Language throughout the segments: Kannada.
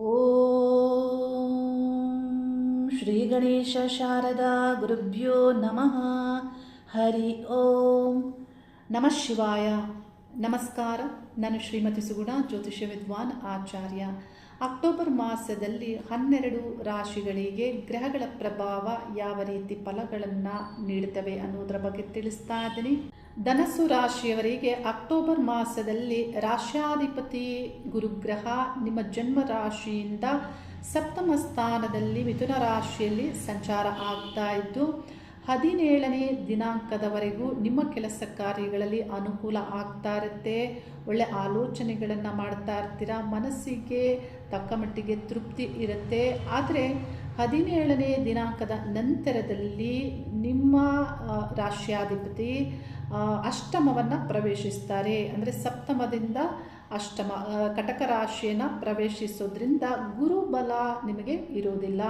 ಓಂ ಶ್ರೀ ಗಣೇಶ ಶಾರದಾ ಗುರುಭ್ಯೋ ನಮಃ. ಹರಿ ಓಂ. ನಮಃ ಶಿವಾಯ. ನಮಸ್ಕಾರ. ನಾನು ಶ್ರೀಮತಿ ಸುಗುಣ, ಜ್ಯೋತಿಷ್ಯ ವಿದ್ವಾನ್ ಆಚಾರ್ಯ. ಅಕ್ಟೋಬರ್ ಮಾಸದಲ್ಲಿ ಹನ್ನೆರಡು ರಾಶಿಗಳಿಗೆ ಗ್ರಹಗಳ ಪ್ರಭಾವ ಯಾವ ರೀತಿ ಫಲಗಳನ್ನು ನೀಡುತ್ತವೆ ಅನ್ನೋದರ ಬಗ್ಗೆ ತಿಳಿಸ್ತಾ ಇದ್ದೀನಿ. ಧನಸ್ಸು ರಾಶಿಯವರಿಗೆ ಅಕ್ಟೋಬರ್ ಮಾಸದಲ್ಲಿ ರಾಶ್ಯಾಧಿಪತಿ ಗುರುಗ್ರಹ ನಿಮ್ಮ ಜನ್ಮ ರಾಶಿಯಿಂದ ಸಪ್ತಮ ಸ್ಥಾನದಲ್ಲಿ ಮಿಥುನ ರಾಶಿಯಲ್ಲಿ ಸಂಚಾರ ಆಗ್ತಾ ಇದ್ದು, ಹದಿನೇಳನೇ ದಿನಾಂಕದವರೆಗೂ ನಿಮ್ಮ ಕೆಲಸ ಕಾರ್ಯಗಳಲ್ಲಿ ಅನುಕೂಲ ಆಗ್ತಾ ಇರುತ್ತೆ. ಒಳ್ಳೆ ಆಲೋಚನೆಗಳನ್ನು ಮಾಡ್ತಾ ಇರ್ತೀರ? ಮನಸ್ಸಿಗೆ ತಕ್ಕ ಮಟ್ಟಿಗೆ ತೃಪ್ತಿ ಇರುತ್ತೆ. ಆದರೆ ಹದಿನೇಳನೇ ದಿನಾಂಕದ ನಂತರದಲ್ಲಿ ನಿಮ್ಮ ರಾಷ್ಟ್ರಾಧಿಪತಿ ಅಷ್ಟಮವನ್ನು ಪ್ರವೇಶಿಸ್ತಾರೆ. ಅಂದರೆ ಸಪ್ತಮದಿಂದ ಅಷ್ಟಮ ಕಟಕ ರಾಶಿಯನ್ನು ಪ್ರವೇಶಿಸೋದ್ರಿಂದ ಗುರುಬಲ ನಿಮಗೆ ಇರೋದಿಲ್ಲ.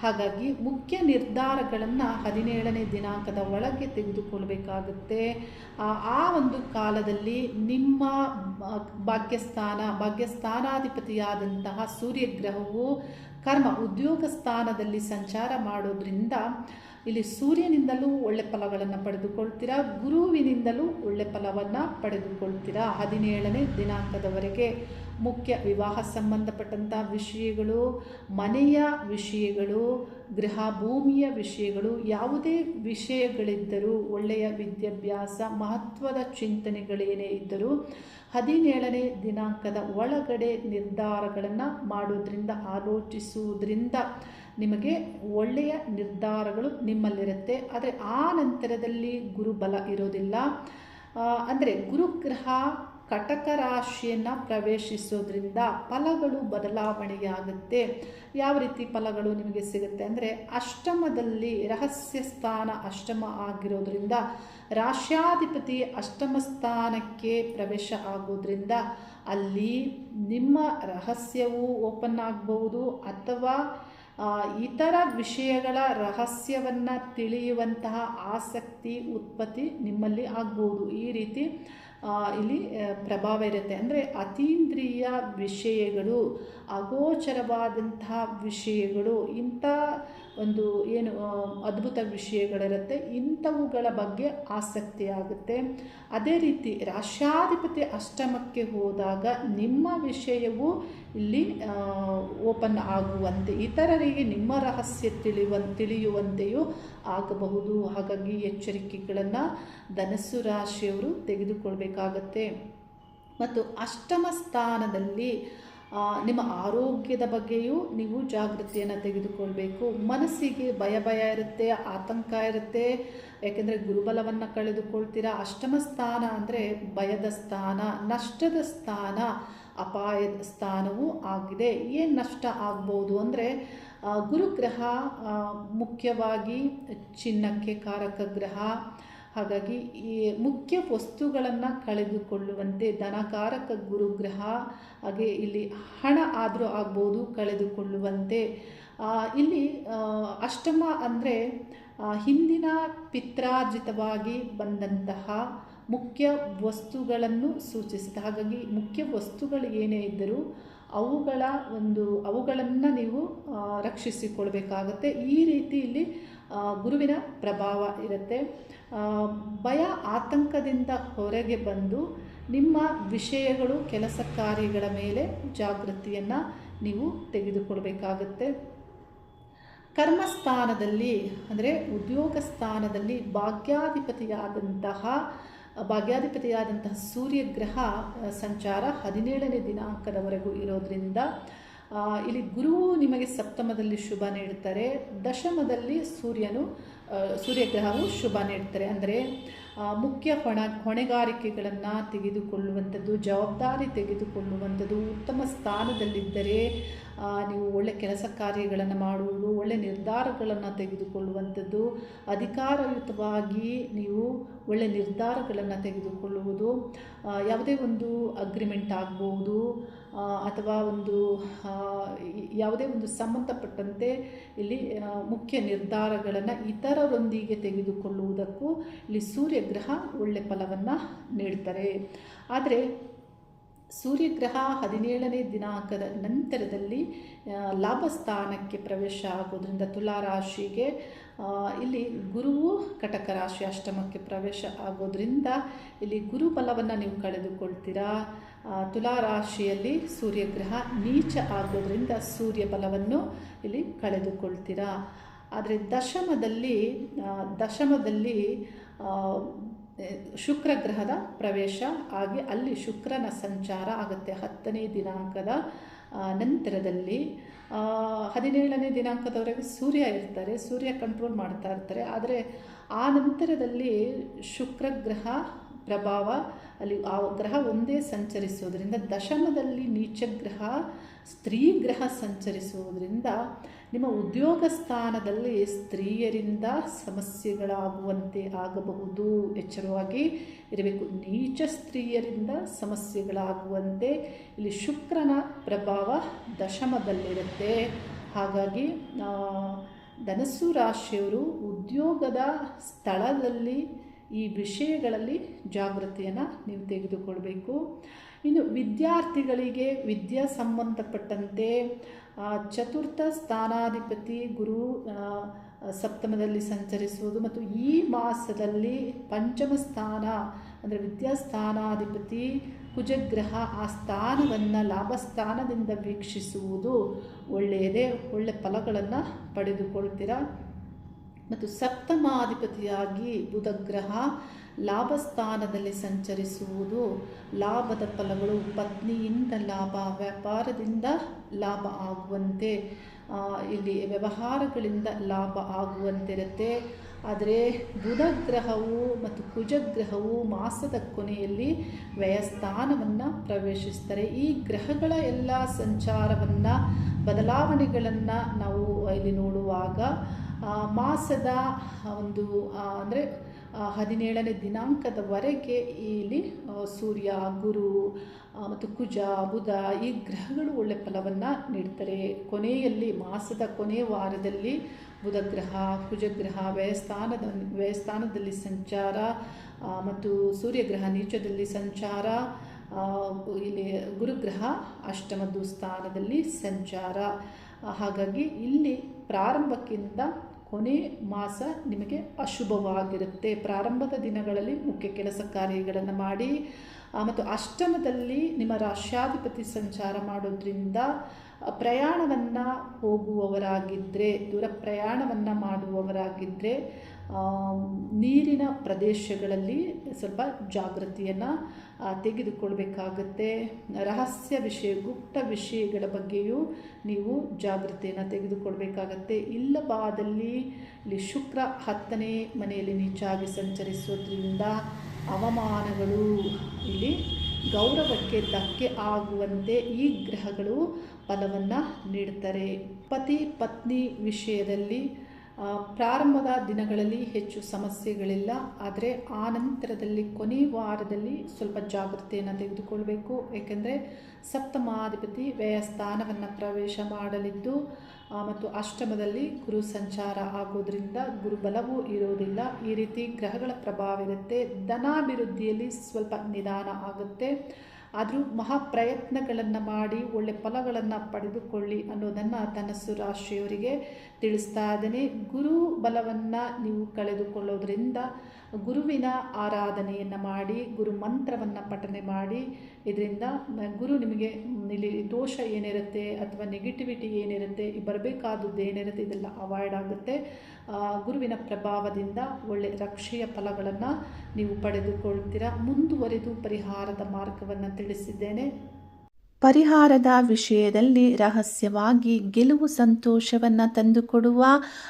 ಹಾಗಾಗಿ ಮುಖ್ಯ ನಿರ್ಧಾರಗಳನ್ನು ಹದಿನೇಳನೇ ದಿನಾಂಕದ ಒಳಗೆ ತೆಗೆದುಕೊಳ್ಬೇಕಾಗುತ್ತೆ. ಆ ಒಂದು ಕಾಲದಲ್ಲಿ ನಿಮ್ಮ ಭಾಗ್ಯಸ್ಥಾನ, ಭಾಗ್ಯಸ್ಥಾನಾಧಿಪತಿಯಾದಂತಹ ಸೂರ್ಯಗ್ರಹವು ಕರ್ಮ ಉದ್ಯೋಗ ಸ್ಥಾನದಲ್ಲಿ ಸಂಚಾರ ಮಾಡೋದ್ರಿಂದ ಇಲ್ಲಿ ಸೂರ್ಯನಿಂದಲೂ ಒಳ್ಳೆ ಫಲಗಳನ್ನು ಪಡೆದುಕೊಳ್ತೀರಾ? ಗುರುವಿನಿಂದಲೂ ಒಳ್ಳೆ ಫಲವನ್ನು ಪಡೆದುಕೊಳ್ತೀರಾ? ಹದಿನೇಳನೇ ದಿನಾಂಕದವರೆಗೆ ಮುಖ್ಯ ವಿವಾಹ ಸಂಬಂಧಪಟ್ಟಂಥ ವಿಷಯಗಳು, ಮನೆಯ ವಿಷಯಗಳು, ಗೃಹ ಭೂಮಿಯ ವಿಷಯಗಳು, ಯಾವುದೇ ವಿಷಯಗಳಿದ್ದರೂ ಒಳ್ಳೆಯ ವಿದ್ಯಾಭ್ಯಾಸ, ಮಹತ್ವದ ಚಿಂತನೆಗಳೇನೇ ಇದ್ದರೂ ಹದಿನೇಳನೇ ದಿನಾಂಕದ ಒಳಗಡೆ ನಿರ್ಧಾರಗಳನ್ನು ಮಾಡೋದ್ರಿಂದ, ಆಲೋಚಿಸುವುದರಿಂದ ನಿಮಗೆ ಒಳ್ಳೆಯ ನಿರ್ಧಾರಗಳು ನಿಮ್ಮಲ್ಲಿರುತ್ತೆ. ಆದರೆ ಆ ನಂತರದಲ್ಲಿ ಗುರುಬಲ ಇರೋದಿಲ್ಲ. ಅಂದರೆ ಗುರುಗ್ರಹ ಕಟಕ ರಾಶಿಯನ್ನು ಪ್ರವೇಶಿಸೋದ್ರಿಂದ ಫಲಗಳು ಬದಲಾವಣೆಯಾಗುತ್ತೆ. ಯಾವ ರೀತಿ ಫಲಗಳು ನಿಮಗೆ ಸಿಗುತ್ತೆ ಅಂದರೆ ಅಷ್ಟಮದಲ್ಲಿ ರಹಸ್ಯ ಸ್ಥಾನ ಅಷ್ಟಮ ಆಗಿರೋದ್ರಿಂದ ರಾಶ್ಯಾಧಿಪತಿ ಅಷ್ಟಮ ಸ್ಥಾನಕ್ಕೆ ಪ್ರವೇಶ ಆಗೋದ್ರಿಂದ ಅಲ್ಲಿ ನಿಮ್ಮ ರಹಸ್ಯವು ಓಪನ್ ಆಗಬಹುದು ಅಥವಾ ಇತರ ವಿಷಯಗಳ ರಹಸ್ಯವನ್ನು ತಿಳಿಯುವಂತಹ ಆಸಕ್ತಿ, ಉತ್ಪತ್ತಿ ನಿಮ್ಮಲ್ಲಿ ಆಗ್ಬೋದು. ಈ ರೀತಿ ಇಲ್ಲಿ ಪ್ರಭಾವ ಇರುತ್ತೆ. ಅಂದರೆ ಅತೀಂದ್ರಿಯ ವಿಷಯಗಳು, ಅಗೋಚರವಾದಂತಹ ವಿಷಯಗಳು, ಇಂಥ ಒಂದು ಏನು ಅದ್ಭುತ ವಿಷಯಗಳಿರುತ್ತೆ. ಇಂಥವುಗಳ ಬಗ್ಗೆ ಆಸಕ್ತಿ ಆಗುತ್ತೆ. ಅದೇ ರೀತಿ ರಾಷ್ಟ್ರಾಧಿಪತಿ ಅಷ್ಟಮಕ್ಕೆ ಹೋದಾಗ ನಿಮ್ಮ ವಿಷಯವು ಇಲ್ಲಿ ಓಪನ್ ಆಗುವಂತೆ, ಇತರರಿಗೆ ನಿಮ್ಮ ರಹಸ್ಯ ತಿಳಿಯುವ ತಿಳಿಯುವಂತೆಯೂ ಆಗಬಹುದು. ಹಾಗಾಗಿ ಎಚ್ಚರಿಕೆಗಳನ್ನು ಧನಸ್ಸು ರಾಶಿಯವರು ತೆಗೆದುಕೊಳ್ಬೇಕಾಗತ್ತೆ. ಮತ್ತು ಅಷ್ಟಮ ಸ್ಥಾನದಲ್ಲಿ ನಿಮ್ಮ ಆರೋಗ್ಯದ ಬಗ್ಗೆಯೂ ನೀವು ಜಾಗೃತಿಯನ್ನು ತೆಗೆದುಕೊಳ್ಬೇಕು. ಮನಸ್ಸಿಗೆ ಭಯ ಭಯ ಇರುತ್ತೆ, ಆತಂಕ ಇರುತ್ತೆ. ಯಾಕೆಂದರೆ ಗುರುಬಲವನ್ನು ಕಳೆದುಕೊಳ್ತೀರಾ? ಅಷ್ಟಮ ಸ್ಥಾನ ಅಂದರೆ ಭಯದ ಸ್ಥಾನ, ನಷ್ಟದ ಸ್ಥಾನ. ಅಪಾಯದ ಸ್ಥಾನವೂ ಆಗಿದೆ. ಏನು ನಷ್ಟ ಆಗ್ಬೋದು ಅಂದರೆ ಗುರುಗ್ರಹ ಮುಖ್ಯವಾಗಿ ಚಿನ್ನಕ್ಕೆ ಕಾರಕ ಗ್ರಹ, ಹಾಗಾಗಿ ಈ ಮುಖ್ಯ ವಸ್ತುಗಳನ್ನು ಕಳೆದುಕೊಳ್ಳುವಂತೆ ಧನಕಾರಕ ಗುರುಗ್ರಹ, ಹಾಗೆ ಇಲ್ಲಿ ಹಣ ಆದರೂ ಆಗ್ಬೋದು ಕಳೆದುಕೊಳ್ಳುವಂತೆ. ಇಲ್ಲಿ ಅಷ್ಟಮ ಅಂದರೆ ಹಿಂದಿನ ಪಿತ್ರಾರ್ಜಿತವಾಗಿ ಬಂದಂತಹ ಮುಖ್ಯ ವಸ್ತುಗಳನ್ನು ಸೂಚಿಸುತ್ತೆ. ಹಾಗಾಗಿ ಮುಖ್ಯ ವಸ್ತುಗಳು ಏನೇ ಇದ್ದರೂ ಅವುಗಳ ಒಂದು ಅವುಗಳನ್ನು ನೀವು ರಕ್ಷಿಸಿಕೊಳ್ಬೇಕಾಗತ್ತೆ. ಈ ರೀತಿ ಇಲ್ಲಿ ಗುರುವಿನ ಪ್ರಭಾವ ಇರುತ್ತೆ. ಭಯ ಆತಂಕದಿಂದ ಹೊರಗೆ ಬಂದು ನಿಮ್ಮ ವಿಷಯಗಳು, ಕೆಲಸ ಕಾರ್ಯಗಳ ಮೇಲೆ ಜಾಗೃತಿಯನ್ನು ನೀವು ತೆಗೆದುಕೊಳ್ಬೇಕಾಗತ್ತೆ. ಕರ್ಮಸ್ಥಾನದಲ್ಲಿ, ಅಂದರೆ ಉದ್ಯೋಗ ಸ್ಥಾನದಲ್ಲಿ ಭಾಗ್ಯಾಧಿಪತಿಯಾದಂತಹ ಭಾಗ್ಯಾಧಿಪತಿಯಾದಂತಹ ಸೂರ್ಯಗ್ರಹ ಸಂಚಾರ ಹದಿನೇಳನೇ ದಿನಾಂಕದವರೆಗೂ ಇರೋದ್ರಿಂದ ಇಲ್ಲಿ ಗುರು ನಿಮಗೆ ಸಪ್ತಮದಲ್ಲಿ ಶುಭ ನೀಡುತ್ತಾರೆ, ದಶಮದಲ್ಲಿ ಸೂರ್ಯನು ಸೂರ್ಯಗ್ರಹವು ಶುಭ ನೀಡ್ತಾರೆ ಅಂದರೆ ಮುಖ್ಯ ಹೊಣ, ಹೊಣೆಗಾರಿಕೆಗಳನ್ನು ತೆಗೆದುಕೊಳ್ಳುವಂಥದ್ದು, ಜವಾಬ್ದಾರಿ ತೆಗೆದುಕೊಳ್ಳುವಂಥದ್ದು, ಉತ್ತಮ ಸ್ಥಾನದಲ್ಲಿದ್ದರೆ ನೀವು ಒಳ್ಳೆ ಕೆಲಸ ಕಾರ್ಯಗಳನ್ನು ಮಾಡುವುದು, ಒಳ್ಳೆ ನಿರ್ಧಾರಗಳನ್ನು ತೆಗೆದುಕೊಳ್ಳುವಂಥದ್ದು, ಅಧಿಕಾರಯುತವಾಗಿ ನೀವು ಒಳ್ಳೆ ನಿರ್ಧಾರಗಳನ್ನು ತೆಗೆದುಕೊಳ್ಳುವುದು ಯಾವುದೇ ಒಂದು ಅಗ್ರಿಮೆಂಟ್ ಆಗ್ಬೋದು ಅಥವಾ ಒಂದು ಯಾವುದೇ ಒಂದು ಸಂಬಂಧಪಟ್ಟಂತೆ ಇಲ್ಲಿ ಮುಖ್ಯ ನಿರ್ಧಾರಗಳನ್ನು ಇತರರೊಂದಿಗೆ ತೆಗೆದುಕೊಳ್ಳುವುದಕ್ಕೂ ಇಲ್ಲಿ ಸೂರ್ಯಗ್ರಹ ಒಳ್ಳೆ ಫಲವನ್ನು ನೀಡ್ತಾರೆ. ಆದರೆ, ಸೂರ್ಯಗ್ರಹ ಹದಿನೇಳನೇ ದಿನಾಂಕದ ನಂತರದಲ್ಲಿ ಲಾಭಸ್ಥಾನಕ್ಕೆ ಪ್ರವೇಶ ಆಗೋದ್ರಿಂದ ತುಲಾ ರಾಶಿಗೆ ಇಲ್ಲಿ ಗುರುವು ಕಟಕ ರಾಶಿ ಅಷ್ಟಮಕ್ಕೆ ಪ್ರವೇಶ ಆಗೋದ್ರಿಂದ ಇಲ್ಲಿ ಗುರು ಬಲವನ್ನು ನೀವು ಕಳೆದುಕೊಳ್ತೀರಾ? ತುಲಾ ರಾಶಿಯಲ್ಲಿ ಸೂರ್ಯಗ್ರಹ ನೀಚ ಆಗೋದ್ರಿಂದ ಸೂರ್ಯ ಬಲವನ್ನು ಇಲ್ಲಿ ಕಳೆದುಕೊಳ್ತೀರಾ? ಆದರೆ ದಶಮದಲ್ಲಿ ದಶಮದಲ್ಲಿ ಶುಕ್ರ ಗ್ರಹದ ಪ್ರವೇಶ ಆಗಿ ಅಲ್ಲಿ ಶುಕ್ರನ ಸಂಚಾರ ಆಗುತ್ತೆ. ಹತ್ತನೇ ದಿನಾಂಕದ ನಂತರದಲ್ಲಿ ಹದಿನೇಳನೇ ದಿನಾಂಕದವರೆಗೆ ಸೂರ್ಯ ಇರ್ತಾರೆ. ಸೂರ್ಯ ಕಂಟ್ರೋಲ್ ಮಾಡ್ತಾ ಇರ್ತಾರೆ. ಆದರೆ ಆ ನಂತರದಲ್ಲಿ ಶುಕ್ರ ಗ್ರಹ ಪ್ರಭಾವ ಅಲ್ಲಿ ಆ ಗ್ರಹ ಒಂದೇ ಸಂಚರಿಸೋದ್ರಿಂದ ದಶಮದಲ್ಲಿ ನೀಚ ಗ್ರಹ ಸ್ತ್ರೀ ಗ್ರಹ ಸಂಚರಿಸುವುದರಿಂದ ನಿಮ್ಮ ಉದ್ಯೋಗ ಸ್ಥಾನದಲ್ಲಿ ಸ್ತ್ರೀಯರಿಂದ ಸಮಸ್ಯೆಗಳಾಗುವಂತೆ ಆಗಬಹುದು. ಎಚ್ಚರವಾಗಿ ಇರಬೇಕು. ನೀಚ ಸ್ತ್ರೀಯರಿಂದ ಸಮಸ್ಯೆಗಳಾಗುವಂತೆ ಇಲ್ಲಿ ಶುಕ್ರನ ಪ್ರಭಾವ ದಶಮದಲ್ಲಿರುತ್ತೆ. ಹಾಗಾಗಿ ಧನಸ್ಸು ರಾಶಿಯವರು ಉದ್ಯೋಗದ ಸ್ಥಳದಲ್ಲಿ ಈ ವಿಷಯಗಳಲ್ಲಿ ಜಾಗೃತಿಯನ್ನು ನೀವು ತೆಗೆದುಕೊಳ್ಬೇಕು. ಇನ್ನು ವಿದ್ಯಾರ್ಥಿಗಳಿಗೆ ವಿದ್ಯಾ ಸಂಬಂಧಪಟ್ಟಂತೆ ಚತುರ್ಥ ಸ್ಥಾನಾಧಿಪತಿ ಗುರು ಸಪ್ತಮದಲ್ಲಿ ಸಂಚರಿಸುವುದು ಮತ್ತು ಈ ಮಾಸದಲ್ಲಿ ಪಂಚಮ ಸ್ಥಾನ, ಅಂದರೆ ವಿದ್ಯಾಸ್ಥಾನಾಧಿಪತಿ ಕುಜಗ್ರಹ ಆ ಸ್ಥಾನವನ್ನು ಲಾಭಸ್ಥಾನದಿಂದ ವೀಕ್ಷಿಸುವುದು ಒಳ್ಳೆಯದೇ, ಒಳ್ಳೆ ಫಲಗಳನ್ನು ಪಡೆದುಕೊಳ್ತೀರಾ? ಮತ್ತು ಸಪ್ತಮಾಧಿಪತಿಯಾಗಿ ಬುಧಗ್ರಹ ಲಾಭಸ್ಥಾನದಲ್ಲಿ ಸಂಚರಿಸುವುದು. ಲಾಭದ ಫಲಗಳು ಪತ್ನಿಯಿಂದ ಲಾಭ, ವ್ಯಾಪಾರದಿಂದ ಲಾಭ ಆಗುವಂತೆ ಇಲ್ಲಿ ವ್ಯವಹಾರಗಳಿಂದ ಲಾಭ ಆಗುವಂತಿರುತ್ತೆ. ಆದರೆ ಬುಧ ಗ್ರಹವು ಮತ್ತು ಕುಜಗ್ರಹವು ಮಾಸದ ಕೊನೆಯಲ್ಲಿ ವ್ಯಯಸ್ಥಾನವನ್ನು ಪ್ರವೇಶಿಸ್ತಾರೆ. ಈ ಗ್ರಹಗಳ ಎಲ್ಲ ಸಂಚಾರವನ್ನು, ಬದಲಾವಣೆಗಳನ್ನು ನಾವು ಇಲ್ಲಿ ನೋಡುವಾಗ ಮಾಸದ ಒಂದು ಅಂದರೆ ಹದಿನೇಳನೇ ದಿನಾಂಕದವರೆಗೆ ಇಲ್ಲಿ ಸೂರ್ಯ, ಗುರು ಮತ್ತು ಕುಜ, ಬುಧ ಈ ಗ್ರಹಗಳು ಒಳ್ಳೆ ಫಲವನ್ನು ನೀಡ್ತಾರೆ. ಕೊನೆಯಲ್ಲಿ, ಮಾಸದ ಕೊನೆಯ ವಾರದಲ್ಲಿ ಬುಧ ಗ್ರಹ ಕುಜಗ್ರಹ, ವ್ಯಯಸ್ಥಾನದ, ವ್ಯಯಸ್ಥಾನದಲ್ಲಿ ಸಂಚಾರ ಮತ್ತು ಸೂರ್ಯಗ್ರಹ ನೀಚದಲ್ಲಿ ಸಂಚಾರ ಇಲ್ಲಿ ಗುರುಗ್ರಹ ಅಷ್ಟಮದ್ದು ಸ್ಥಾನದಲ್ಲಿ ಸಂಚಾರ. ಹಾಗಾಗಿ ಇಲ್ಲಿ ಪ್ರಾರಂಭಕ್ಕಿಂತ ಕೊನೆ ಮಾಸ ನಿಮಗೆ ಅಶುಭವಾಗಿರುತ್ತೆ. ಪ್ರಾರಂಭದ ದಿನಗಳಲ್ಲಿ ಮುಖ್ಯ ಕೆಲಸ ಕಾರ್ಯಗಳನ್ನು ಮಾಡಿ ಮತ್ತು ಅಷ್ಟಮದಲ್ಲಿ ನಿಮ್ಮ ರಾಷ್ಟ್ರಾಧಿಪತಿ ಸಂಚಾರ ಮಾಡೋದ್ರಿಂದ ಪ್ರಯಾಣವನ್ನು ಹೋಗುವವರಾಗಿದ್ದರೆ ದೂರ ಪ್ರಯಾಣವನ್ನು ಮಾಡುವವರಾಗಿದ್ದರೆ ನೀರಿನ ಪ್ರದೇಶಗಳಲ್ಲಿ ಸ್ವಲ್ಪ ಜಾಗೃತಿಯನ್ನು ತೆಗೆದುಕೊಳ್ಬೇಕಾಗತ್ತೆ. ರಹಸ್ಯ ವಿಷಯ, ಗುಪ್ತ ವಿಷಯಗಳ ಬಗ್ಗೆಯೂ ನೀವು ಜಾಗೃತಿಯನ್ನು ತೆಗೆದುಕೊಳ್ಬೇಕಾಗತ್ತೆ. ಇಲ್ಲವಾದಲ್ಲಿ ಇಲ್ಲಿ ಶುಕ್ರ ಹತ್ತನೇ ಮನೆಯಲ್ಲಿ ನೀಚಾಗಿ ಸಂಚರಿಸೋದ್ರಿಂದ ಅವಮಾನಗಳು ಇಲ್ಲಿ ಗೌರವಕ್ಕೆ ಧಕ್ಕೆ ಆಗುವಂತೆ ಈ ಗ್ರಹಗಳು ಫಲವನ್ನು ನೀಡ್ತಾರೆ. ಪತಿ ಪತ್ನಿ ವಿಷಯದಲ್ಲಿ ಪ್ರಾರಂಭದ ದಿನಗಳಲ್ಲಿ ಹೆಚ್ಚು ಸಮಸ್ಯೆಗಳಿಲ್ಲ, ಆದರೆ ಆ ನಂತರದಲ್ಲಿ ಕೊನೆ ವಾರದಲ್ಲಿ ಸ್ವಲ್ಪ ಜಾಗೃತಿಯನ್ನು ತೆಗೆದುಕೊಳ್ಬೇಕು. ಏಕೆಂದರೆ ಸಪ್ತಮಾಧಿಪತಿ ವ್ಯಯ ಸ್ಥಾನವನ್ನು ಪ್ರವೇಶ ಮಾಡಲಿದ್ದು ಮತ್ತು ಅಷ್ಟಮದಲ್ಲಿ ಗುರು ಸಂಚಾರ ಆಗೋದ್ರಿಂದ ಗುರುಬಲವೂ ಇರೋದಿಲ್ಲ. ಈ ರೀತಿ ಗ್ರಹಗಳ ಪ್ರಭಾವ ಇರುತ್ತೆ. ಧನಾಭಿವೃದ್ಧಿಯಲ್ಲಿ ಸ್ವಲ್ಪ ನಿಧಾನ ಆಗುತ್ತೆ. ಆದರೂ ಮಹಾ ಪ್ರಯತ್ನಗಳನ್ನು ಮಾಡಿ, ಒಳ್ಳೆ ಫಲಗಳನ್ನು ಪಡೆದುಕೊಳ್ಳಿ ಅನ್ನೋದನ್ನು ಧನಸ್ಸು ರಾಶಿಯವರಿಗೆ ತಿಳಿಸ್ತಾ ಇದ್ದೇನೆ. ಗುರು ಬಲವನ್ನು ನೀವು ಕಳೆದುಕೊಳ್ಳೋದ್ರಿಂದ ಗುರುವಿನ ಆರಾಧನೆಯನ್ನು ಮಾಡಿ, ಗುರು ಮಂತ್ರವನ್ನು ಪಠನೆ ಮಾಡಿ, ಇದರಿಂದ ಗುರು ನಿಮಗೆ ಇಲ್ಲಿ ದೋಷ ಏನಿರುತ್ತೆ ಅಥವಾ ನೆಗೆಟಿವಿಟಿ ಏನಿರುತ್ತೆ ಬರಬೇಕಾದದ್ದು ಏನಿರುತ್ತೆ, ಇದೆಲ್ಲ ಅವಾಯ್ಡ್ ಆಗುತ್ತೆ. ಗುರುವಿನ ಪ್ರಭಾವದಿಂದ ಒಳ್ಳೆ ರಕ್ಷೆಯ ಫಲಗಳನ್ನು ನೀವು ಪಡೆದುಕೊಳ್ತೀರಾ. ಮುಂದುವರೆದು ಪರಿಹಾರದ ಮಾರ್ಗವನ್ನು ತಿಳಿಸಿದ್ದೇನೆ. ಪರಿಹಾರದ ವಿಷಯದಲ್ಲಿ ರಹಸ್ಯವಾಗಿ ಗೆಲುವು ಸಂತೋಷವನ್ನು ತಂದುಕೊಡುವ,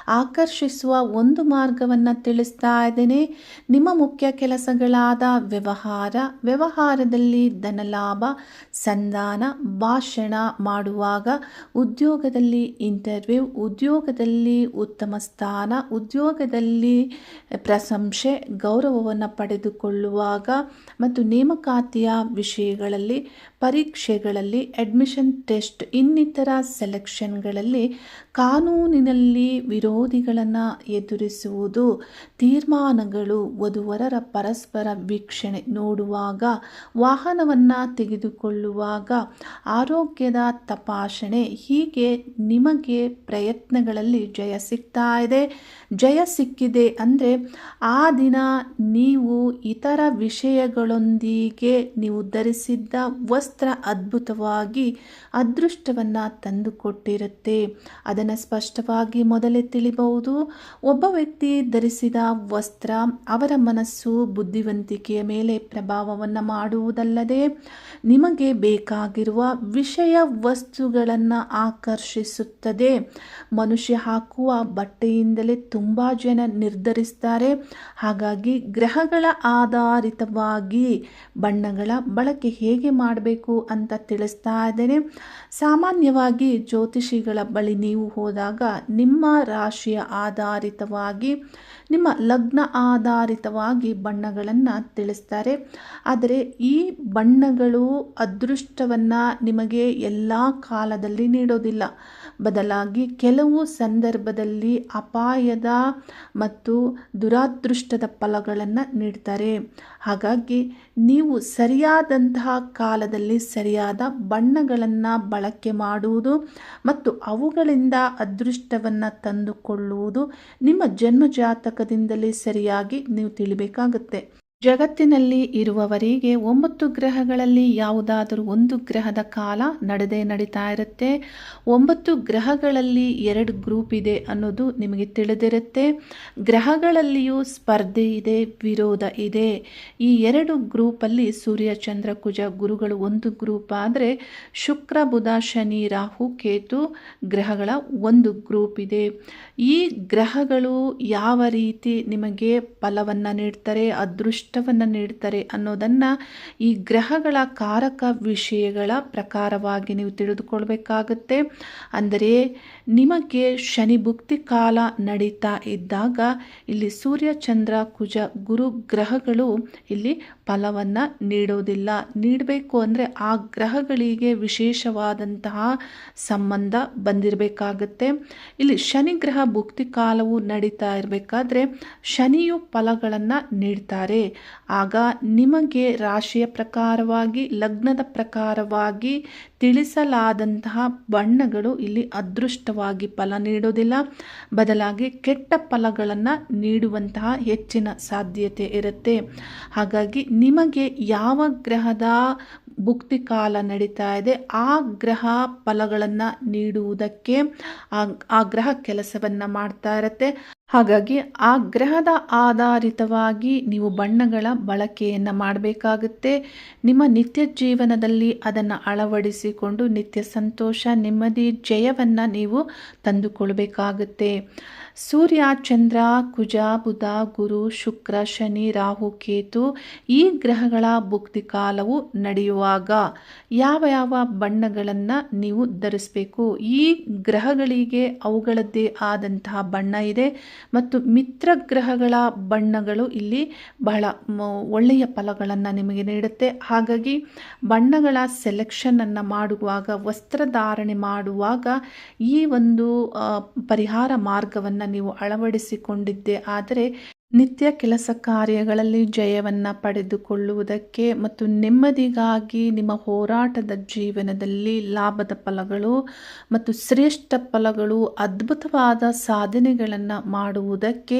ಆಕರ್ಷಿಸುವ ಒಂದು ಮಾರ್ಗವನ್ನು ತಿಳಿಸ್ತಾ ಇದ್ದೇನೆ. ನಿಮ್ಮ ಮುಖ್ಯ ಕೆಲಸಗಳಾದ ವ್ಯವಹಾರ, ವ್ಯವಹಾರದಲ್ಲಿ ಧನಲಾಭ ಸಂಧಾನ, ಭಾಷಣ ಮಾಡುವಾಗ ಉದ್ಯೋಗದಲ್ಲಿ ಇಂಟರ್ವ್ಯೂ ಉದ್ಯೋಗದಲ್ಲಿ ಉತ್ತಮ ಸ್ಥಾನ, ಉದ್ಯೋಗದಲ್ಲಿ ಪ್ರಶಂಸೆ, ಗೌರವವನ್ನು ಪಡೆದುಕೊಳ್ಳುವಾಗ ಮತ್ತು ನೇಮಕಾತಿಯ ವಿಷಯಗಳಲ್ಲಿ, ಪರೀಕ್ಷೆಗಳಲ್ಲಿ ಪರೀಕ್ಷೆಗಳಲ್ಲಿ ಅಡ್ಮಿಷನ್ ಟೆಸ್ಟ್ ಇನ್ನಿತರ ಸೆಲೆಕ್ಷನ್ಗಳಲ್ಲಿ ಕಾನೂನಿನಲ್ಲಿ ವಿರೋಧಿಗಳನ್ನು ಎದುರಿಸುವುದು ತೀರ್ಮಾನಗಳು ವಧುವರರ ಪರಸ್ಪರ ವೀಕ್ಷಣೆ ನೋಡುವಾಗ, ವಾಹನವನ್ನು ತೆಗೆದುಕೊಳ್ಳುವಾಗ, ಆರೋಗ್ಯದ ತಪಾಸಣೆ ಹೀಗೆ ನಿಮಗೆ ಪ್ರಯತ್ನಗಳಲ್ಲಿ ಜಯ ಸಿಗ್ತಾ ಇದೆ. ಜಯ ಸಿಕ್ಕಿದೆ ಅಂದರೆ ಆ ದಿನ ನೀವು ಇತರ ವಿಷಯಗಳೊಂದಿಗೆ ನೀವು ಧರಿಸಿದ್ದ ವಸ್ತ್ರ ಅದ್ಭುತವಾಗಿ ಅದೃಷ್ಟವನ್ನು ತಂದುಕೊಟ್ಟಿರುತ್ತೆ. ಅದನ್ನು ಸ್ಪಷ್ಟವಾಗಿ ಮೊದಲೇ ತಿಳಿಬಹುದು. ಒಬ್ಬ ವ್ಯಕ್ತಿ ಧರಿಸಿದ ವಸ್ತ್ರ ಅವರ ಮನಸ್ಸು ಬುದ್ಧಿವಂತಿಕೆಯ ಮೇಲೆ ಪ್ರಭಾವವನ್ನು ಮಾಡುವುದಲ್ಲದೆ ನಿಮಗೆ ಬೇಕಾಗಿರುವ ವಿಷಯ ವಸ್ತುಗಳನ್ನು ಆಕರ್ಷಿಸುತ್ತದೆ. ಮನುಷ್ಯ ಹಾಕುವ ಬಟ್ಟೆಯಿಂದಲೇ ತುಂಬ ಜನ ನಿರ್ಧರಿಸ್ತಾರೆ. ಹಾಗಾಗಿ ಗ್ರಹಗಳ ಆಧಾರಿತವಾಗಿ ಬಣ್ಣಗಳ ಬಳಕೆ ಹೇಗೆ ಮಾಡಬೇಕು ಅಂತ ತಿಳಿಸ್ತಾ ಇದ್ದೇನೆ. ಸಾಮಾನ್ಯವಾಗಿ ಜ್ಯೋತಿಷಿಗಳ ಬಳಿ ನೀವು ಹೋದಾಗ ನಿಮ್ಮ ರಾಶಿಯ ಆಧಾರಿತವಾಗಿ, ನಿಮ್ಮ ಲಗ್ನ ಆಧಾರಿತವಾಗಿ ಬಣ್ಣಗಳನ್ನು ತಿಳಿಸ್ತಾರೆ. ಆದರೆ ಈ ಬಣ್ಣಗಳು ಅದೃಷ್ಟವನ್ನು ನಿಮಗೆ ಎಲ್ಲ ಕಾಲದಲ್ಲಿ ನೀಡೋದಿಲ್ಲ. ಬದಲಾಗಿ ಕೆಲವು ಸಂದರ್ಭದಲ್ಲಿ ಅಪಾಯದ ಮತ್ತು ದುರಾದೃಷ್ಟದ ಫಲಗಳನ್ನು ನೀಡ್ತಾರೆ. ಹಾಗಾಗಿ ನೀವು ಸರಿಯಾದಂತಹ ಕಾಲದಲ್ಲಿ ಸರಿಯಾದ ಬಣ್ಣಗಳನ್ನು ಬಳಕೆ ಮಾಡುವುದು ಮತ್ತು ಅವುಗಳಿಂದ ಅದೃಷ್ಟವನ್ನು ತಂದುಕೊಳ್ಳುವುದು ನಿಮ್ಮ ಜನ್ಮ ಜಾತಕದಿಂದಲೇ ಸರಿಯಾಗಿ ನೀವು ತಿಳಿಬೇಕಾಗುತ್ತೆ. ಜಗತ್ತಿನಲ್ಲಿ ಇರುವವರಿಗೆ ಒಂಬತ್ತು ಗ್ರಹಗಳಲ್ಲಿ ಯಾವುದಾದರೂ ಒಂದು ಗ್ರಹದ ಕಾಲ ನಡೆದೇ ನಡೀತಾ ಇರುತ್ತೆ. ಒಂಬತ್ತು ಗ್ರಹಗಳಲ್ಲಿ ಎರಡು ಗ್ರೂಪ್ ಇದೆ ಅನ್ನೋದು ನಿಮಗೆ ತಿಳಿದಿರುತ್ತೆ. ಗ್ರಹಗಳಲ್ಲಿಯೂ ಸ್ಪರ್ಧೆ ಇದೆ, ವಿರೋಧ ಇದೆ. ಈ ಎರಡು ಗ್ರೂಪಲ್ಲಿ ಸೂರ್ಯ, ಚಂದ್ರ, ಕುಜ ಗುರುಗಳು ಒಂದು ಗ್ರೂಪ್ ಆದರೆ ಶುಕ್ರ, ಬುಧ, ಶನಿ, ರಾಹು, ಕೇತು ಗ್ರಹಗಳ ಒಂದು ಗ್ರೂಪ್ ಇದೆ. ಈ ಗ್ರಹಗಳು ಯಾವ ರೀತಿ ನಿಮಗೆ ಫಲವನ್ನು ನೀಡ್ತಾರೆ ಅದೃಷ್ಟವನ್ನು ನೀಡ್ತಾರೆ ಅನ್ನೋದನ್ನು ಈ ಗ್ರಹಗಳ ಕಾರಕ ವಿಷಯಗಳ ಪ್ರಕಾರವಾಗಿ ನೀವು ತಿಳಿದುಕೊಳ್ಬೇಕಾಗತ್ತೆ. ಅಂದರೆ ನಿಮಗೆ ಶನಿ ಭುಕ್ತಿ ಕಾಲ ನಡೀತಾ ಇದ್ದಾಗ ಇಲ್ಲಿ ಸೂರ್ಯ, ಚಂದ್ರ, ಕುಜ, ಗುರು ಗ್ರಹಗಳು ಇಲ್ಲಿ ಫಲವನ್ನು ನೀಡೋದಿಲ್ಲ. ನೀಡಬೇಕು ಅಂದರೆ ಆ ಗ್ರಹಗಳಿಗೆ ವಿಶೇಷವಾದಂತಹ ಸಂಬಂಧ ಬಂದಿರಬೇಕಾಗತ್ತೆ. ಇಲ್ಲಿ ಶನಿ ಗ್ರಹ ಭುಕ್ತಿ ಕಾಲವು ನಡೀತಾ ಇರಬೇಕಾದ್ರೆ ಶನಿಯು ಫಲಗಳನ್ನು ನೀಡ್ತಾರೆ. ಆಗ ನಿಮಗೆ ರಾಶಿಯ ಪ್ರಕಾರವಾಗಿ, ಲಗ್ನದ ಪ್ರಕಾರವಾಗಿ ತಿಳಿಸಲಾದಂತಹ ಬಣ್ಣಗಳು ಇಲ್ಲಿ ಅದೃಷ್ಟವಾಗಿ ಫಲ ನೀಡೋದಿಲ್ಲ ಬದಲಾಗಿ ಕೆಟ್ಟ ಫಲಗಳನ್ನು ನೀಡುವಂತಹ ಹೆಚ್ಚಿನ ಸಾಧ್ಯತೆ ಇರುತ್ತೆ. ಹಾಗಾಗಿ ನಿಮಗೆ ಯಾವ ಗ್ರಹದ ಭುಕ್ತಿ ಕಾಲ ನಡೀತಾ ಇದೆ, ಆ ಗ್ರಹ ಫಲಗಳನ್ನು ನೀಡುವುದಕ್ಕೆ ಆ ಆ ಗ್ರಹ ಕೆಲಸವನ್ನು ಮಾಡ್ತಾ ಇರುತ್ತೆ. ಹಾಗಾಗಿ ಆ ಗ್ರಹದ ಆಧಾರಿತವಾಗಿ ನೀವು ಬಣ್ಣಗಳ ಬಳಕೆಯನ್ನು ಮಾಡಬೇಕಾಗುತ್ತೆ. ನಿಮ್ಮ ನಿತ್ಯ ಜೀವನದಲ್ಲಿ ಅದನ್ನು ಅಳವಡಿಸಿಕೊಂಡು ನಿತ್ಯ ಸಂತೋಷ, ನೆಮ್ಮದಿ, ಜಯವನ್ನು ನೀವು ತಂದುಕೊಳ್ಬೇಕಾಗುತ್ತೆ. ಸೂರ್ಯ, ಚಂದ್ರ, ಕುಜ, ಬುಧ, ಗುರು, ಶುಕ್ರ, ಶನಿ, ರಾಹು, ಕೇತು ಈ ಗ್ರಹಗಳ ಭುಕ್ತಿ ಕಾಲವು ನಡೆಯುವಾಗ ಯಾವ ಯಾವ ಬಣ್ಣಗಳನ್ನು ನೀವು ಧರಿಸಬೇಕು? ಈ ಗ್ರಹಗಳಿಗೆ ಅವುಗಳದ್ದೇ ಆದಂತಹ ಬಣ್ಣ ಇದೆ ಮತ್ತು ಮಿತ್ರ ಗ್ರಹಗಳ ಬಣ್ಣಗಳು ಇಲ್ಲಿ ಬಹಳ ಒಳ್ಳೆಯ ಫಲಗಳನ್ನು ನಿಮಗೆ ನೀಡುತ್ತೆ. ಹಾಗಾಗಿ ಬಣ್ಣಗಳ ಸೆಲೆಕ್ಷನನ್ನು ಮಾಡುವಾಗ ವಸ್ತ್ರಧಾರಣೆ ಮಾಡುವಾಗ ಈ ಒಂದು ಪರಿಹಾರ ಮಾರ್ಗವನ್ನು ನೀವು ಅಳವಡಿಸಿಕೊಂಡಿದ್ದೆ. ಆದರೆ ನಿತ್ಯ ಕೆಲಸ ಕಾರ್ಯಗಳಲ್ಲಿ ಜಯವನ್ನು ಪಡೆದುಕೊಳ್ಳುವುದಕ್ಕೆ ಮತ್ತು ನೆಮ್ಮದಿಗಾಗಿ ನಿಮ್ಮ ಹೋರಾಟದ ಜೀವನದಲ್ಲಿ ಲಾಭದ ಫಲಗಳು ಮತ್ತು ಶ್ರೇಷ್ಠ ಫಲಗಳು, ಅದ್ಭುತವಾದ ಸಾಧನೆಗಳನ್ನು ಮಾಡುವುದಕ್ಕೆ,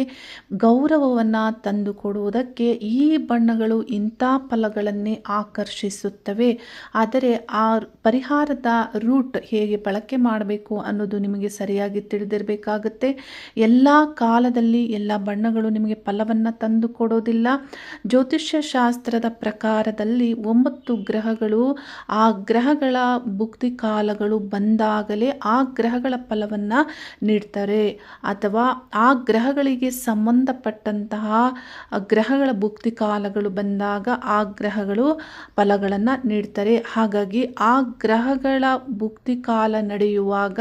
ಗೌರವವನ್ನು ತಂದುಕೊಡುವುದಕ್ಕೆ ಈ ಬಣ್ಣಗಳು ಇಂಥ ಫಲಗಳನ್ನೇ ಆಕರ್ಷಿಸುತ್ತವೆ. ಆದರೆ ಆ ಪರಿಹಾರದ ರೂಟ್ ಹೇಗೆ ಬಳಕೆ ಮಾಡಬೇಕು ಅನ್ನೋದು ನಿಮಗೆ ಸರಿಯಾಗಿ ತಿಳಿದಿರಬೇಕಾಗುತ್ತೆ. ಎಲ್ಲ ಕಾಲದಲ್ಲಿ ಎಲ್ಲ ಬಣ್ಣಗಳು ನಿಮಗೆ ಫಲವನ್ನು ತಂದು ಕೊಡೋದಿಲ್ಲ. ಜ್ಯೋತಿಷ್ಯ ಶಾಸ್ತ್ರದ ಪ್ರಕಾರದಲ್ಲಿ ಒಂಬತ್ತು ಗ್ರಹಗಳು, ಆ ಗ್ರಹಗಳ ಭುಕ್ತಿ ಕಾಲಗಳು ಬಂದಾಗಲೇ ಆ ಗ್ರಹಗಳ ಫಲವನ್ನು ನೀಡ್ತಾರೆ. ಅಥವಾ ಆ ಗ್ರಹಗಳಿಗೆ ಸಂಬಂಧಪಟ್ಟಂತಹ ಗ್ರಹಗಳ ಭುಕ್ತಿ ಕಾಲಗಳು ಬಂದಾಗ ಆ ಗ್ರಹಗಳು ಫಲಗಳನ್ನು ನೀಡ್ತಾರೆ. ಹಾಗಾಗಿ ಆ ಗ್ರಹಗಳ ಭುಕ್ತಿ ಕಾಲ ನಡೆಯುವಾಗ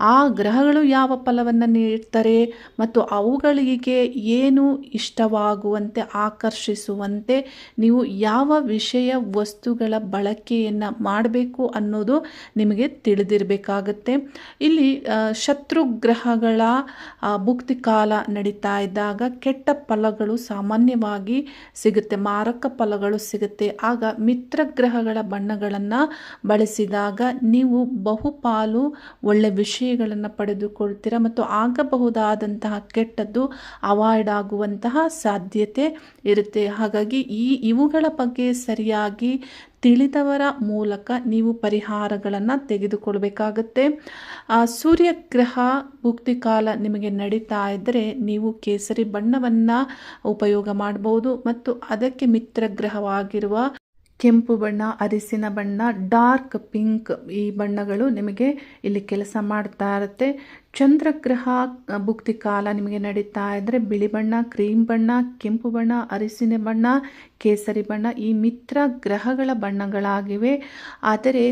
ಆ ಗ್ರಹಗಳು ಯಾವ ಫಲವನ್ನು ನೀಡ್ತಾರೆ ಮತ್ತು ಅವುಗಳಿಗೆ ಏನು ಕಣ್ಣಿನು ಇಷ್ಟವಾಗುವಂತೆ, ಆಕರ್ಷಿಸುವಂತೆ ನೀವು ಯಾವ ವಿಷಯ ವಸ್ತುಗಳ ಬಳಕೆಯನ್ನು ಮಾಡಬೇಕು ಅನ್ನೋದು ನಿಮಗೆ ತಿಳಿದಿರಬೇಕಾಗತ್ತೆ. ಇಲ್ಲಿ ಶತ್ರು ಶತ್ರುಗ್ರಹಗಳ ಭುಕ್ತಿ ಕಾಲ ನಡೀತಾ ಇದ್ದಾಗ ಕೆಟ್ಟ ಫಲಗಳು ಸಾಮಾನ್ಯವಾಗಿ ಸಿಗುತ್ತೆ, ಮಾರಕ ಫಲಗಳು ಸಿಗುತ್ತೆ. ಆಗ ಮಿತ್ರ ಗ್ರಹಗಳ ಬಣ್ಣಗಳನ್ನು ಬಳಸಿದಾಗ ನೀವು ಬಹುಪಾಲು ಒಳ್ಳೆ ವಿಷಯಗಳನ್ನು ಪಡೆದುಕೊಳ್ತೀರಾ ಮತ್ತು ಆಗಬಹುದಾದಂತಹ ಕೆಟ್ಟದ್ದು ಅವಾಯ್ಡ್ ಆಗುವಂತಹ ಸಾಧ್ಯತೆ ಇರುತ್ತೆ. ಹಾಗಾಗಿ ಈ ಇವುಗಳ ಬಗ್ಗೆ ಸರಿಯಾಗಿ ತಿಳಿದವರ ಮೂಲಕ ನೀವು ಪರಿಹಾರಗಳನ್ನು ತೆಗೆದುಕೊಳ್ಬೇಕಾಗತ್ತೆ. ಆ, ಸೂರ್ಯಗ್ರಹ ಕಾಲ ನಿಮಗೆ ನಡೀತಾ ಇದ್ದರೆ ನೀವು ಕೇಸರಿ ಬಣ್ಣವನ್ನು ಉಪಯೋಗ ಮಾಡ್ಬೋದು. ಮತ್ತು ಅದಕ್ಕೆ ಮಿತ್ರಗ್ರಹವಾಗಿರುವ ಕೆಂಪು ಬಣ್ಣ, ಅರಿಸಿನ ಬಣ್ಣ ಡಾರ್ಕ್ ಪಿಂಕ್ ಈ ಬಣ್ಣಗಳು ನಿಮಗೆ ಇಲ್ಲಿ ಕೆಲಸ ಮಾಡ್ತಾ ಇರುತ್ತೆ. ಚಂದ್ರಗ್ರಹ ಭುಕ್ತಿ ಕಾಲ ನಿಮಗೆ ನಡೀತಾ ಇದ್ದರೆ ಬಿಳಿ ಬಣ್ಣ, ಕ್ರೀಮ್ ಬಣ್ಣ, ಕೆಂಪು ಬಣ್ಣ, ಅರಿಸಿನ ಬಣ್ಣ, ಕೇಸರಿ ಬಣ್ಣ ಈ ಮಿತ್ರ ಗ್ರಹಗಳ ಬಣ್ಣಗಳಾಗಿವೆ. ಆದರೆ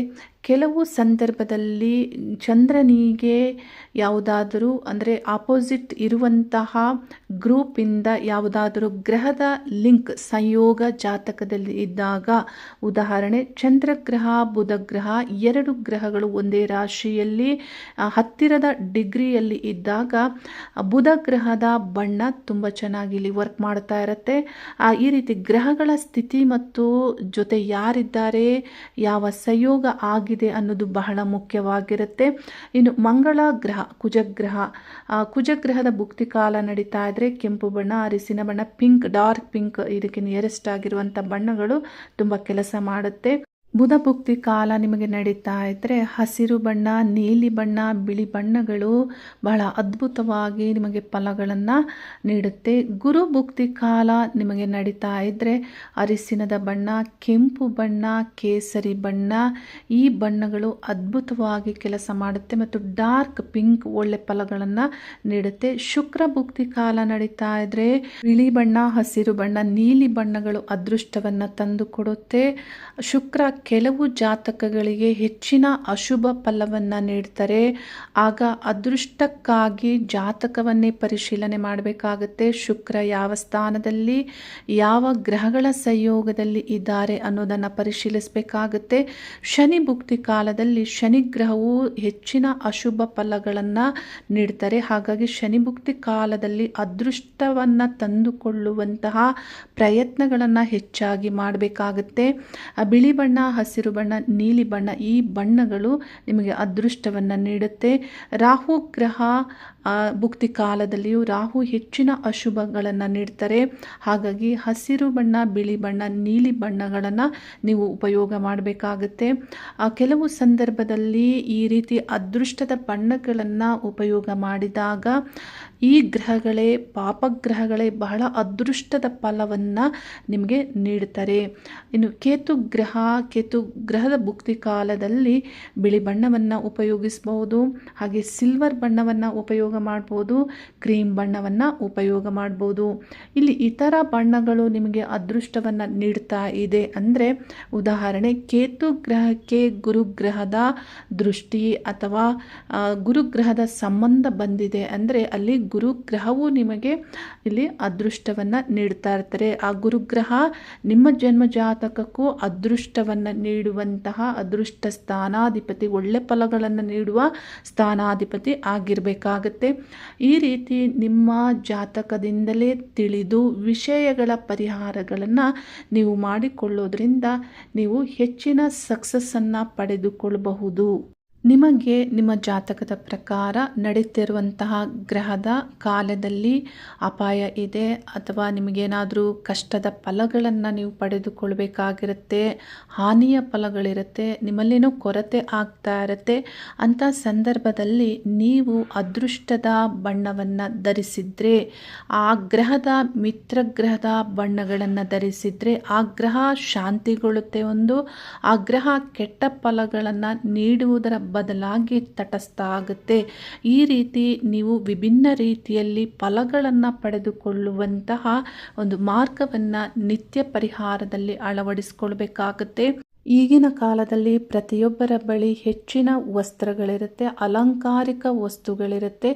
ಕೆಲವು ಸಂದರ್ಭದಲ್ಲಿ ಚಂದ್ರನಿಗೆ ಯಾವುದಾದರೂ, ಅಂದರೆ ಆಪೋಸಿಟ್ ಇರುವಂತಹ ಗ್ರೂಪಿಂದ ಯಾವುದಾದರೂ ಗ್ರಹದ ಲಿಂಕ್ ಸಂಯೋಗ ಜಾತಕದಲ್ಲಿ ಇದ್ದಾಗ, ಉದಾಹರಣೆ, ಚಂದ್ರಗ್ರಹ, ಬುಧಗ್ರಹ ಎರಡು ಗ್ರಹಗಳು ಒಂದೇ ರಾಶಿಯಲ್ಲಿ ಹತ್ತಿರದ ಡಿಗ್ರಿಯಲ್ಲಿ ಇದ್ದಾಗ ಬುಧ ಗ್ರಹದ ಬಣ್ಣ ತುಂಬ ಚೆನ್ನಾಗಿ ಇಲ್ಲಿ ವರ್ಕ್ ಮಾಡ್ತಾ ಇರುತ್ತೆ. ಈ ರೀತಿ ಗ್ರಹಗಳ ಸ್ಥಿತಿ ಮತ್ತು ಜೊತೆ ಯಾರಿದ್ದಾರೆ, ಯಾವ ಸಂಯೋಗ ಆಗಿದೆ ಅನ್ನೋದು ಬಹಳ ಮುಖ್ಯವಾಗಿರುತ್ತೆ. ಇನ್ನು ಮಂಗಳ ಗ್ರಹ, ಕುಜಗ್ರಹ. ಕುಜಗ್ರಹದ ಭುಕ್ತಿ ಕಾಲ ನಡೀತಾ ಇದ್ರೆ ಕೆಂಪು ಬಣ್ಣ, ಅರಿಸಿನ ಬಣ್ಣ, ಪಿಂಕ್, ಡಾರ್ಕ್ ಪಿಂಕ್ ಇದಕ್ಕೆ ನಿಯರೆಸ್ಟ್ ಆಗಿರುವಂತಹ ಬಣ್ಣಗಳು ತುಂಬಾ ಕೆಲಸ ಮಾಡುತ್ತೆ. ಬುಧ ಭುಕ್ತಿ ಕಾಲ ನಿಮಗೆ ನಡೀತಾ ಇದ್ದರೆ ಹಸಿರು ಬಣ್ಣ, ನೀಲಿ ಬಣ್ಣ, ಬಿಳಿ ಬಣ್ಣಗಳು ಬಹಳ ಅದ್ಭುತವಾಗಿ ನಿಮಗೆ ಫಲಗಳನ್ನು ನೀಡುತ್ತೆ. ಗುರು ಭುಕ್ತಿ ಕಾಲ ನಿಮಗೆ ನಡೀತಾ ಇದ್ದರೆ ಅರಿಸಿನದ ಬಣ್ಣ, ಕೆಂಪು ಬಣ್ಣ, ಕೇಸರಿ ಬಣ್ಣ, ಈ ಬಣ್ಣಗಳು ಅದ್ಭುತವಾಗಿ ಕೆಲಸ ಮಾಡುತ್ತೆ ಮತ್ತು ಡಾರ್ಕ್ ಪಿಂಕ್ ಒಳ್ಳೆ ಫಲಗಳನ್ನು ನೀಡುತ್ತೆ. ಶುಕ್ರ ಭುಕ್ತಿ ಕಾಲ ನಡೀತಾ ಇದ್ದರೆ ಬಿಳಿ ಬಣ್ಣ, ಹಸಿರು ಬಣ್ಣ, ನೀಲಿ ಬಣ್ಣಗಳು ಅದೃಷ್ಟವನ್ನು ತಂದು ಕೊಡುತ್ತೆ. ಶುಕ್ರ ಕೆಲವು ಜಾತಕಗಳಿಗೆ ಹೆಚ್ಚಿನ ಅಶುಭ ಫಲವನ್ನು ನೀಡ್ತಾರೆ. ಆಗ ಅದೃಷ್ಟಕ್ಕಾಗಿ ಜಾತಕವನ್ನೇ ಪರಿಶೀಲನೆ ಮಾಡಬೇಕಾಗುತ್ತೆ. ಶುಕ್ರ ಯಾವ ಸ್ಥಾನದಲ್ಲಿ, ಯಾವ ಗ್ರಹಗಳ ಸಂಯೋಗದಲ್ಲಿ ಇದ್ದಾರೆ ಅನ್ನೋದನ್ನು ಪರಿಶೀಲಿಸಬೇಕಾಗುತ್ತೆ. ಶನಿ ಭುಕ್ತಿ ಕಾಲದಲ್ಲಿ ಶನಿ ಗ್ರಹವು ಹೆಚ್ಚಿನ ಅಶುಭ ಫಲಗಳನ್ನು ನೀಡ್ತಾರೆ. ಹಾಗಾಗಿ ಶನಿ ಭುಕ್ತಿ ಕಾಲದಲ್ಲಿ ಅದೃಷ್ಟವನ್ನು ತಂದುಕೊಳ್ಳುವಂತಹ ಪ್ರಯತ್ನಗಳನ್ನು ಹೆಚ್ಚಾಗಿ ಮಾಡಬೇಕಾಗುತ್ತೆ. ಬಿಳಿ ಬಣ್ಣ ಹಸಿರು ಬಣ್ಣ, ನೀಲಿ ಬಣ್ಣ ಈ ಬಣ್ಣಗಳು ನಿಮಗೆ ಅದೃಷ್ಟವನ್ನು ನೀಡುತ್ತೆ. ರಾಹು ಗ್ರಹ ಭುಕ್ತಿ ಕಾಲದಲ್ಲಿಯೂ ರಾಹು ಹೆಚ್ಚಿನ ಅಶುಭಗಳನ್ನು ನೀಡ್ತಾರೆ. ಹಾಗಾಗಿ ಹಸಿರು ಬಣ್ಣ, ಬಿಳಿ ಬಣ್ಣ, ನೀಲಿ ಬಣ್ಣಗಳನ್ನು ನೀವು ಉಪಯೋಗ ಮಾಡಬೇಕಾಗುತ್ತೆ. ಕೆಲವು ಸಂದರ್ಭದಲ್ಲಿ ಈ ರೀತಿ ಅದೃಷ್ಟದ ಬಣ್ಣಗಳನ್ನು ಉಪಯೋಗ ಮಾಡಿದಾಗ ಈ ಗ್ರಹಗಳೇ, ಪಾಪಗ್ರಹಗಳೇ ಬಹಳ ಅದೃಷ್ಟದ ಫಲವನ್ನು ನಿಮಗೆ ನೀಡ್ತಾರೆ ಇನ್ನು ಕೇತು ಗ್ರಹ, ಕೇತು ಗ್ರಹದ ಭುಕ್ತಿ ಕಾಲದಲ್ಲಿ ಬಿಳಿ ಬಣ್ಣವನ್ನು ಉಪಯೋಗಿಸ್ಬೋದು, ಹಾಗೆ ಸಿಲ್ವರ್ ಬಣ್ಣವನ್ನು ಉಪಯೋಗ ಮಾಡ್ಬೋದು, ಕ್ರೀಮ್ ಬಣ್ಣವನ್ನು ಉಪಯೋಗ ಮಾಡ್ಬೋದು. ಇಲ್ಲಿ ಇತರ ಬಣ್ಣಗಳು ನಿಮಗೆ ಅದೃಷ್ಟವನ್ನು ನೀಡ್ತಾ ಇದೆ. ಅಂದರೆ ಉದಾಹರಣೆ, ಕೇತು ಗ್ರಹಕ್ಕೆ ಗುರುಗ್ರಹದ ದೃಷ್ಟಿ ಅಥವಾ ಗುರುಗ್ರಹದ ಸಂಬಂಧ ಬಂದಿದೆ. ಅಂದರೆ ಅಲ್ಲಿ ಗುರುಗ್ರಹವು ನಿಮಗೆ ಇಲ್ಲಿ ಅದೃಷ್ಟವನ್ನು ನೀಡ್ತಾ ಇರ್ತಾರೆ. ಆ ಗುರುಗ್ರಹ ನಿಮ್ಮ ಜನ್ಮ ಜಾತಕಕ್ಕೂ ಅದೃಷ್ಟವನ್ನು ನೀಡುವಂತಹ ಅದೃಷ್ಟ ಸ್ಥಾನಾಧಿಪತಿ, ಒಳ್ಳೆ ಫಲಗಳನ್ನು ನೀಡುವ ಸ್ಥಾನಾಧಿಪತಿ ಆಗಿರಬೇಕಾಗತ್ತೆ. ಈ ರೀತಿ ನಿಮ್ಮ ಜಾತಕದಿಂದಲೇ ತಿಳಿದು ವಿಷಯಗಳ ಪರಿಹಾರಗಳನ್ನು ನೀವು ಮಾಡಿಕೊಳ್ಳೋದ್ರಿಂದ ನೀವು ಹೆಚ್ಚಿನ ಸಕ್ಸಸ್ಸನ್ನು ಪಡೆದುಕೊಳ್ಳಬಹುದು ನಿಮಗೆ ನಿಮ್ಮ ಜಾತಕದ ಪ್ರಕಾರ ನಡೀತಿರುವಂತಹ ಗ್ರಹದ ಕಾಲದಲ್ಲಿ ಅಪಾಯ ಇದೆ ಅಥವಾ ನಿಮಗೇನಾದರೂ ಕಷ್ಟದ ಫಲಗಳನ್ನು ನೀವು ಪಡೆದುಕೊಳ್ಬೇಕಾಗಿರುತ್ತೆ, ಹಾನಿಯ ಫಲಗಳಿರುತ್ತೆ, ನಿಮ್ಮಲ್ಲೇನೋ ಕೊರತೆ ಆಗ್ತಾ ಇರುತ್ತೆ ಅಂಥ ಸಂದರ್ಭದಲ್ಲಿ ನೀವು ಅದೃಷ್ಟದ ಬಣ್ಣವನ್ನು ಧರಿಸಿದರೆ, ಆ ಗ್ರಹದ ಮಿತ್ರ ಗ್ರಹದ ಬಣ್ಣಗಳನ್ನು ಧರಿಸಿದರೆ ಆ ಗ್ರಹ ಶಾಂತಿಗೊಳ್ಳುತ್ತೆ ಒಂದು, ಆ ಗ್ರಹ ಕೆಟ್ಟ ಫಲಗಳನ್ನು ನೀಡುವುದರ ಬದಲಾಗಿ ತಟಸ್ಥ ಆಗುತ್ತೆ ಈ ರೀತಿ ನೀವು ವಿಭಿನ್ನ ರೀತಿಯಲ್ಲಿ ಫಲಗಳನ್ನು ಪಡೆದುಕೊಳ್ಳುವಂತಹ ಒಂದು ಮಾರ್ಗವನ್ನು ನಿತ್ಯ ಪರಿಹಾರದಲ್ಲಿ ಅಳವಡಿಸ್ಕೊಳ್ಬೇಕಾಗುತ್ತೆ. ಈಗಿನ ಕಾಲದಲ್ಲಿ ಪ್ರತಿಯೊಬ್ಬರ ಬಳಿ ಹೆಚ್ಚಿನ ವಸ್ತ್ರಗಳಿರುತ್ತೆ, ಅಲಂಕಾರಿಕ ವಸ್ತುಗಳಿರುತ್ತೆ.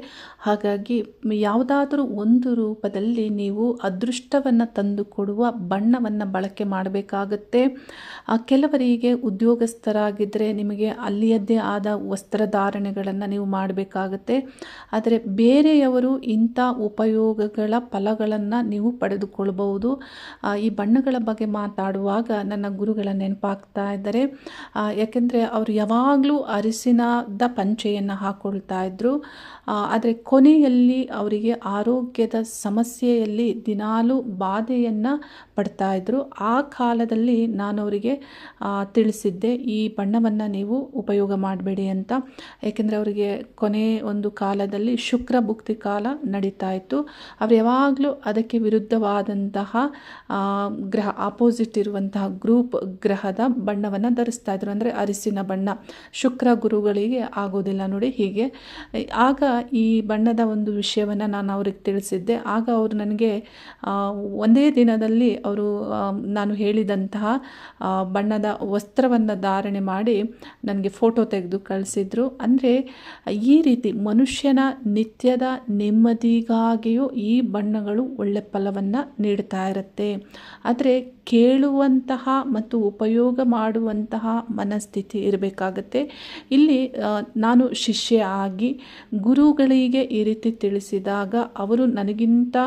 ಹಾಗಾಗಿ ಯಾವುದಾದರೂ ಒಂದು ರೂಪದಲ್ಲಿ ನೀವು ಅದೃಷ್ಟವನ್ನು ತಂದು ಕೊಡುವ ಬಣ್ಣವನ್ನು ಬಳಕೆ ಮಾಡಬೇಕಾಗತ್ತೆ. ಕೆಲವರಿಗೆ ಉದ್ಯೋಗಸ್ಥರಾಗಿದ್ದರೆ ನಿಮಗೆ ಅಲ್ಲಿಯದ್ದೇ ಆದ ವಸ್ತ್ರಧಾರಣೆಗಳನ್ನು ನೀವು ಮಾಡಬೇಕಾಗತ್ತೆ. ಆದರೆ ಬೇರೆಯವರು ಇಂಥ ಉಪಯೋಗಗಳ ಫಲಗಳನ್ನು ನೀವು ಪಡೆದುಕೊಳ್ಬಹುದು. ಈ ಬಣ್ಣಗಳ ಬಗ್ಗೆ ಮಾತಾಡುವಾಗ ನನ್ನ ಗುರುಗಳ ನೆನಪಾಗ್ತಾ ಇದ್ದಾರೆ. ಆ, ಯಾಕೆಂದರೆ ಅವರು ಯಾವಾಗಲೂ ಅರಿಸಿನದ ಪಂಚೆಯನ್ನು ಹಾಕ್ಕೊಳ್ತಾ ಇದ್ದರು ಆದರೆ ಕೊನೆಯಲ್ಲಿ ಅವರಿಗೆ ಆರೋಗ್ಯದ ಸಮಸ್ಯೆಯಲ್ಲಿ ದಿನಾಲೂ ಬಾಧೆಯನ್ನು ಪಡ್ತಾ ಇದ್ದರು ಆ ಕಾಲದಲ್ಲಿ ನಾನು ಅವರಿಗೆ ತಿಳಿಸಿದ್ದೆ ಈ ಬಣ್ಣವನ್ನು ನೀವು ಉಪಯೋಗ ಮಾಡಬೇಡಿ ಅಂತ. ಏಕೆಂದರೆ ಅವರಿಗೆ ಕೊನೆ ಒಂದು ಕಾಲದಲ್ಲಿ ಶುಕ್ರ ಭುಕ್ತಿ ಕಾಲ ನಡೀತಾ ಇತ್ತು. ಅವರು ಯಾವಾಗಲೂ ಅದಕ್ಕೆ ವಿರುದ್ಧವಾದಂತಹ ಗ್ರಹ ಆಪೋಸಿಟ್ ಇರುವಂತಹ ಗ್ರೂಪ್ ಗ್ರಹದ ಬಣ್ಣವನ್ನು ಧರಿಸ್ತಾ ಇದ್ರು. ಅಂದರೆ ಅರಿಸಿನ ಬಣ್ಣ. ಶುಕ್ರ ಗುರುಗಳಿಗೆ ಆಗೋದಿಲ್ಲ ನೋಡಿ ಹೀಗೆ. ಆಗ ಈ ಬಣ್ಣದ ಒಂದು ವಿಷಯವನ್ನು ನಾನು ಅವ್ರಿಗೆ ತಿಳಿಸಿದ್ದೆ. ಆಗ ಅವರು ನನಗೆ ಒಂದೇ ದಿನದಲ್ಲಿ ಅವರು ನಾನು ಹೇಳಿದಂತಹ ಬಣ್ಣದ ವಸ್ತ್ರವನ್ನು ಧಾರಣೆ ಮಾಡಿ ನನಗೆ ಫೋಟೋ ತೆಗೆದು ಕಳಿಸಿದ್ರು. ಅಂದರೆ ಈ ರೀತಿ ಮನುಷ್ಯನ ನಿತ್ಯದ ನೆಮ್ಮದಿಗಾಗಿಯೂ ಈ ಬಣ್ಣಗಳು ಒಳ್ಳೆ ಫಲವನ್ನು ನೀಡ್ತಾ ಇರುತ್ತೆ. ಆದರೆ ಕೇಳುವಂತಹ ಮತ್ತು ಉಪಯೋಗ ಮಾಡುವಂತಹ ಮನಸ್ಥಿತಿ ಇರಬೇಕಾಗತ್ತೆ. ಇಲ್ಲಿ ನಾನು ಶಿಷ್ಯ ಆಗಿ ಗುರುಗಳಿಗೆ ಈ ರೀತಿ ತಿಳಿಸಿದಾಗ ಅವರು ನನಗಿಂತ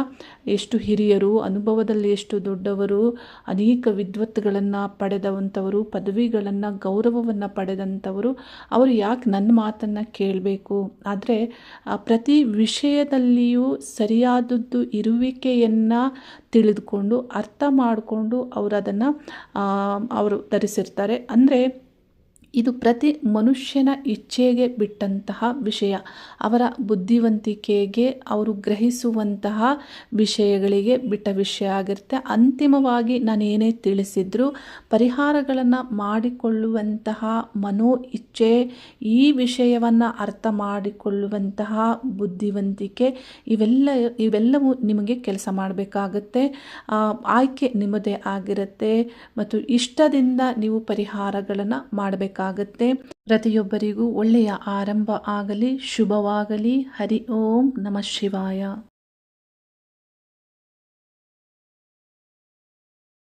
ಎಷ್ಟು ಹಿರಿಯರು, ಅನುಭವದಲ್ಲಿ ಎಷ್ಟು ದೊಡ್ಡವರು, ಅನೇಕ ವಿದ್ವತ್ಗಳನ್ನು ಪಡೆದವಂಥವರು, ಪದವಿಗಳನ್ನು, ಗೌರವವನ್ನು ಪಡೆದಂಥವರು, ಅವರು ಯಾಕೆ ನನ್ನ ಮಾತನ್ನು ಕೇಳಬೇಕು? ಆದರೆ ಪ್ರತಿ ವಿಷಯದಲ್ಲಿಯೂ ಸರಿಯಾದದ್ದು ಇರುವಿಕೆಯನ್ನು ತಿಳಿದುಕೊಂಡು, ಅರ್ಥ ಮಾಡಿಕೊಂಡು ಅವರು ಅದನ್ನು ಅವರು ಧರಿಸಿರ್ತಾರೆ. ಅಂದರೆ ಇದು ಪ್ರತಿ ಮನುಷ್ಯನ ಇಚ್ಛೆಗೆ ಬಿಟ್ಟಂತಹ ವಿಷಯ. ಅವರ ಬುದ್ಧಿವಂತಿಕೆಗೆ ಅವರು ಗ್ರಹಿಸುವಂತಹ ವಿಷಯಗಳಿಗೆ ಬಿಟ್ಟ ವಿಷಯ ಆಗಿರುತ್ತೆ. ಅಂತಿಮವಾಗಿ ನಾನು ಏನೇ ತಿಳಿಸಿದ್ರು ಪರಿಹಾರಗಳನ್ನು ಮಾಡಿಕೊಳ್ಳುವಂತಹ ಮನೋ ಇಚ್ಛೆ ಈ ವಿಷಯವನ್ನು ಅರ್ಥ ಮಾಡಿಕೊಳ್ಳುವಂತಹ ಬುದ್ಧಿವಂತಿಕೆ, ಇವೆಲ್ಲ, ಇವೆಲ್ಲವೂ ನಿಮಗೆ ಕೆಲಸ ಮಾಡಬೇಕಾಗತ್ತೆ. ಆಯ್ಕೆ ನಿಮ್ಮದೇ ಆಗಿರುತ್ತೆ. ಮತ್ತು ಇಷ್ಟದಿಂದ ನೀವು ಪರಿಹಾರಗಳನ್ನು ಮಾಡಬೇಕಾಗತ್ತೆ ಪ್ರತಿಯೊಬ್ಬರಿಗೂ ಒಳ್ಳೆಯ ಆರಂಭ ಆಗಲಿ ಶುಭವಾಗಲಿ. ಹರಿ ಓಂ ನಮಃ ಶಿವಾಯ.